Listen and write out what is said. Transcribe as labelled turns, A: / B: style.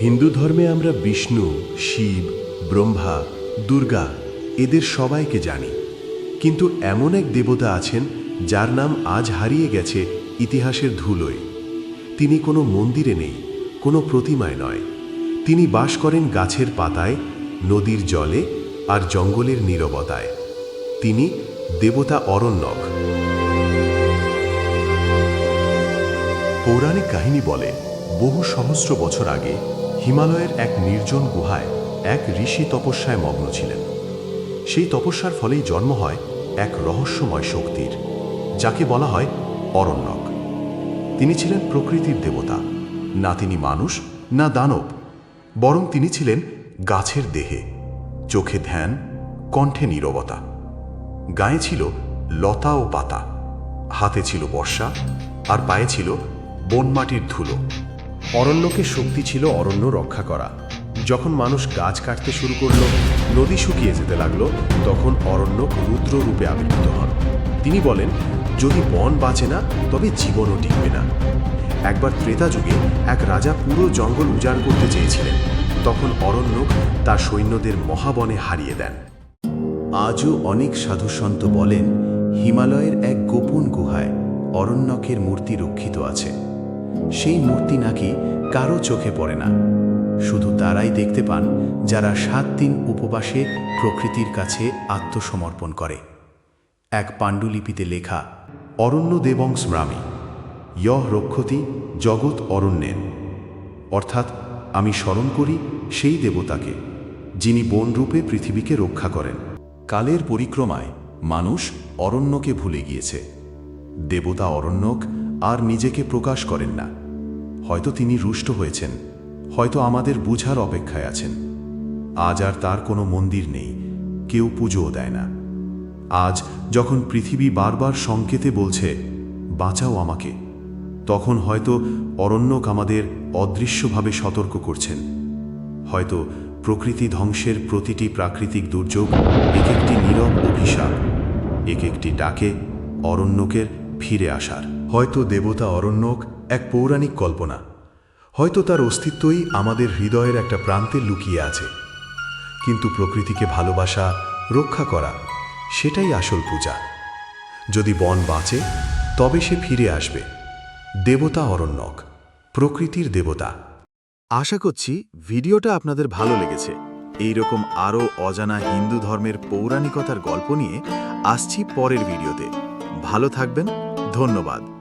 A: হিন্দু ধর্মে আমরা বিষ্ণু, শিব, ব্রহ্মা, দুর্গা এদের সবাইকে জানি। কিন্তু এমন এক দেবতা আছেন যার নাম আজ হারিয়ে গেছে ইতিহাসের ধুলোয়। তিনি কোনো মন্দিরে নেই, কোনো প্রতিমায় নয়। তিনি বাস করেন গাছের পাতায়, নদীর জলে আর জঙ্গলের নীরবতায়। তিনি দেবতা অরণ্যক। পৌরাণিক কাহিনী বলে, বহু সহস্র বছর আগে হিমালয়ের এক নির্জন গুহায় এক ঋষি তপস্যায় মগ্ন ছিলেন। সেই তপস্যার ফলেই জন্ম হয় এক রহস্যময় শক্তির, যাকে বলা হয় অরণ্যক। তিনি ছিলেন প্রকৃতির দেবতা, না তিনি মানুষ, না দানব, বরং তিনি ছিলেন গাছের দেহে, চোখে ধ্যান, কণ্ঠে নীরবতা। গায়ে ছিল লতা ও পাতা, হাতে ছিল বর্ষা, আর পায়ে ছিল বনমাটির ধুলো। অরণ্যকে শক্তি ছিল অরণ্য রক্ষা করা। যখন মানুষ গাছ কাটতে শুরু করল, নদী শুকিয়ে যেতে লাগল, তখন অরণ্যক রুদ্র রূপে আবির্ভূত হন। তিনি বলেন, যদি বন বাঁচে না, তবে জীবনও টিকবে না। একবার ত্রেতা যুগে এক রাজা পুরো জঙ্গল উজাড় করতে চেয়েছিলেন। তখন অরণ্যক তার সৈন্যদের মহাবনে হারিয়ে দেন।
B: আজও অনেক সাধুসন্ত বলেন, হিমালয়ের এক গোপন গুহায় অরণ্যকের মূর্তি রক্ষিত আছে। সেই মূর্তি নাকি কারও চোখে পড়ে না। শুধু তারাই দেখতে পান যারা সাত দিন উপবাসে প্রকৃতির কাছে আত্মসমর্পণ করে। এক পাণ্ডুলিপিতে লেখা,
A: অরণ্য দেবং স্মরামি ইহ রক্ষতি জগৎ অরণ্যেন অর্থাৎ আমি স্মরণ করি সেই দেবতাকে, যিনি বনরূপে পৃথিবীকে রক্ষা করেন। কালের পরিক্রমায় মানুষ অরণ্যকে ভুলে গিয়েছে। দেবতা অরণ্যক আর নিজেকে প্রকাশ করেন না। হয়তো তিনি রুষ্ট হয়েছেন, হয়তো আমাদের বুঝার অপেক্ষায় আছেন। আজ আর তার কোনো মন্দির নেই, কেউ পুজোও দেয় না। আজ যখন পৃথিবী বারবার সংকেতে বলছে, বাঁচাও আমাকে, তখন হয়তো অরণ্যক আমাদের অদৃশ্যভাবে সতর্ক করছেন। হয়তো প্রকৃতি ধ্বংসের প্রতিটি প্রাকৃতিক দুর্যোগ এক একটি নীরব অভিশাপ এক একটি ডাকে অরণ্যকের ফিরে আসার। হয়তো দেবতা অরণ্যক এক পৌরাণিক কল্পনা। হয়তো তার অস্তিত্বই আমাদের হৃদয়ের একটা প্রান্তে লুকিয়ে আছে। কিন্তু প্রকৃতিকে ভালোবাসা, রক্ষা করা, সেটাই আসল পূজা। যদি বন বাঁচে, তবে সে ফিরে আসবে। দেবতা অরণ্যক, প্রকৃতির দেবতা।
C: আশা করছি ভিডিওটা আপনাদের ভালো লেগেছে। এই রকম আরও অজানা হিন্দু ধর্মের পৌরাণিকতার গল্প নিয়ে আসছি পরের ভিডিওতে। ভালো থাকবেন, ধন্যবাদ।